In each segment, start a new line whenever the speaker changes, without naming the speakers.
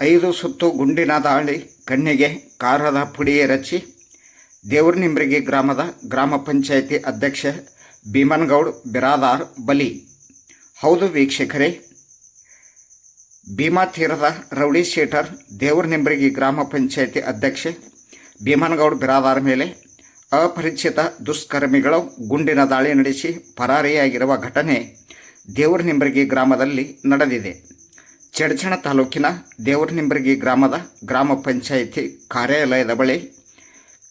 ಐದು ಸುತ್ತು ಗುಂಡಿನ ದಾಳಿ, ಕಣ್ಣಿಗೆ ಕಾರದ ಪುಡಿ ರಚಿ ದೇವ್ರನಿಂಬ್ರಿಗಿ ಗ್ರಾಮದ ಗ್ರಾಮ ಪಂಚಾಯಿತಿ ಅಧ್ಯಕ್ಷ ಭೀಮನ್ಗೌಡ್ ಬಿರಾದಾರ್ ಬಲಿ. ಹೌದು ವೀಕ್ಷಕರೇ, ಭೀಮಾ ತೀರದ ರೌಡಿ ಶೀಟರ್ ದೇವ್ರನಿಂಬ್ರಿಗಿ ಗ್ರಾಮ ಪಂಚಾಯಿತಿ ಅಧ್ಯಕ್ಷೆ ಭೀಮನ್ಗೌಡ್ ಬಿರಾದಾರ್ ಮೇಲೆ ಅಪರಿಚಿತ ದುಷ್ಕರ್ಮಿಗಳು ಗುಂಡಿನ ದಾಳಿ ನಡೆಸಿ ಪರಾರಿಯಾಗಿರುವ ಘಟನೆ ದೇವ್ರನಿಂಬ್ರಿಗಿ ಗ್ರಾಮದಲ್ಲಿ ನಡೆದಿದೆ. ಚಡಚಣ ತಾಲೂಕಿನ ದೇವರನಿಂಬರಗಿ ಗ್ರಾಮದ ಗ್ರಾಮ ಪಂಚಾಯಿತಿ ಕಾರ್ಯಾಲಯದ ಬಳಿ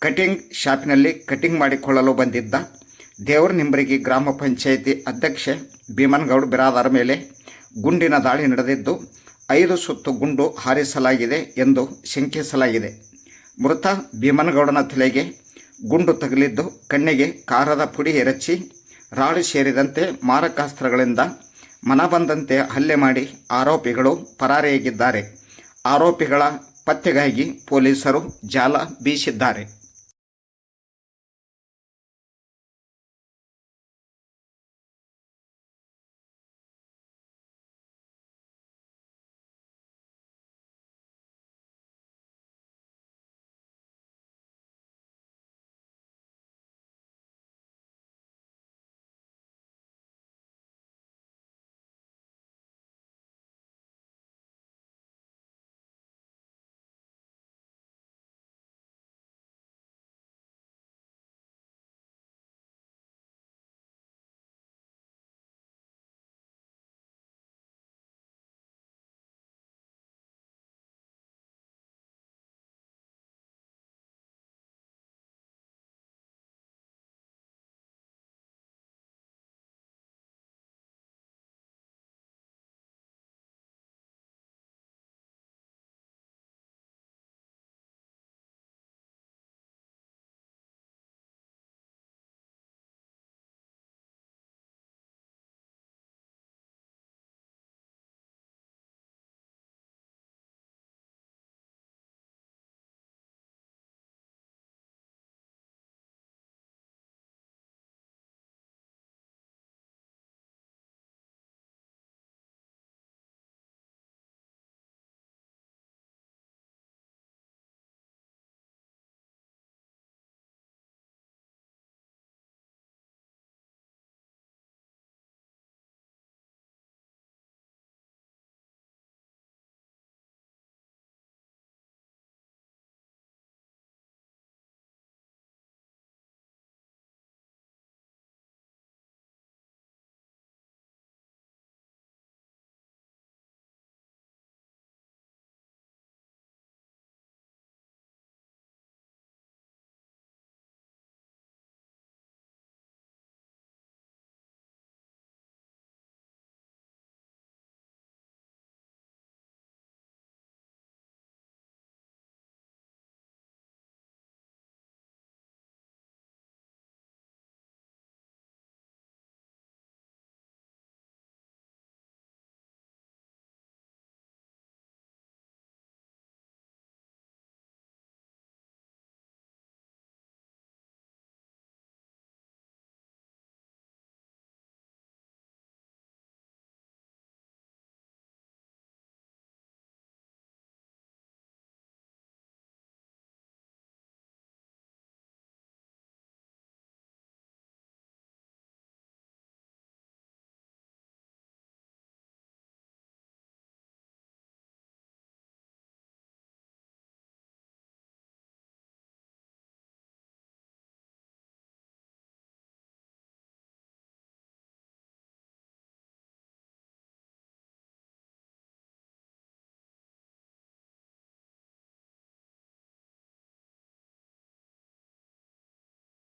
ಕಟಿಂಗ್ ಶಾಪ್ನಲ್ಲಿ ಕಟಿಂಗ್ ಮಾಡಿಕೊಳ್ಳಲು ಬಂದಿದ್ದ ದೇವರನಿಂಬರಗಿ ಗ್ರಾಮ ಪಂಚಾಯಿತಿ ಅಧ್ಯಕ್ಷೆ ಭೀಮನ್ಗೌಡ ಬಿರಾದರ ಮೇಲೆ ಗುಂಡಿನ ದಾಳಿ ನಡೆದಿದ್ದು, ಐದು ಸುತ್ತು ಗುಂಡು ಹಾರಿಸಲಾಗಿದೆ ಎಂದು ಶಂಕಿಸಲಾಗಿದೆ. ಮೃತ ಭೀಮನ್ಗೌಡನ ತಲೆಗೆ ಗುಂಡು ತಗಲಿದ್ದು, ಕಣ್ಣಿಗೆ ಕಾರದ ಪುಡಿ ಎರಚಿ ರಾಳು ಸೇರಿದಂತೆ ಮಾರಕಾಸ್ತ್ರಗಳಿಂದ ಮನಬಂದಂತೆ ಹಲ್ಲೆ ಮಾಡಿ ಆರೋಪಿಗಳು ಪರಾರಿಯಾಗಿದ್ದಾರೆ. ಆರೋಪಿಗಳ ಪತ್ತೆಗಾಗಿ ಪೊಲೀಸರು ಜಾಲ ಬೀಸಿದ್ದಾರೆ.